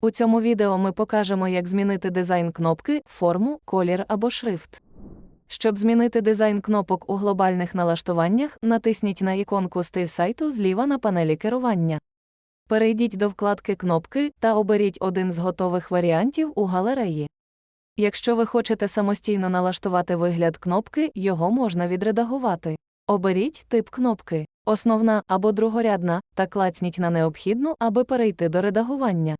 У цьому відео ми покажемо, як змінити дизайн кнопки, форму, колір або шрифт. Щоб змінити дизайн кнопок у глобальних налаштуваннях, натисніть на іконку Стиль сайту зліва на панелі керування. Перейдіть до вкладки Кнопки та оберіть один з готових варіантів у галереї. Якщо ви хочете самостійно налаштувати вигляд кнопки, його можна відредагувати. Оберіть тип кнопки, основна або другорядна, та клацніть на необхідну, аби перейти до редагування.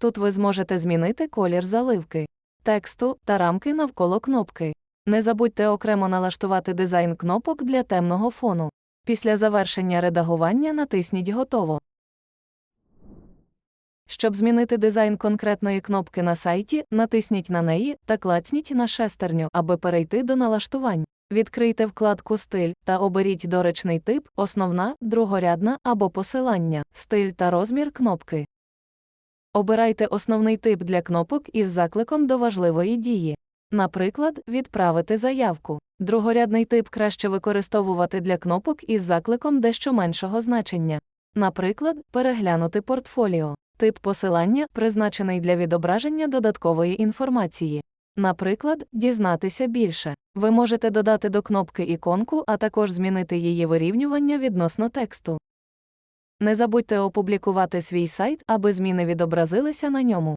Тут ви зможете змінити колір заливки, тексту та рамки навколо кнопки. Не забудьте окремо налаштувати дизайн кнопок для темного фону. Після завершення редагування натисніть Готово. Щоб змінити дизайн конкретної кнопки на сайті, натисніть на неї та клацніть на шестерню, аби перейти до налаштувань. Відкрийте вкладку Стиль та оберіть доречний тип, основна, другорядна або посилання, стиль та розмір кнопки. Обирайте основний тип для кнопок із закликом до важливої дії. Наприклад, відправити заявку. Другорядний тип краще використовувати для кнопок із закликом дещо меншого значення. Наприклад, переглянути портфоліо. Тип посилання призначений для відображення додаткової інформації. Наприклад, дізнатися більше. Ви можете додати до кнопки іконку, а також змінити її вирівнювання відносно тексту. Не забудьте опублікувати свій сайт, аби зміни відобразилися на ньому.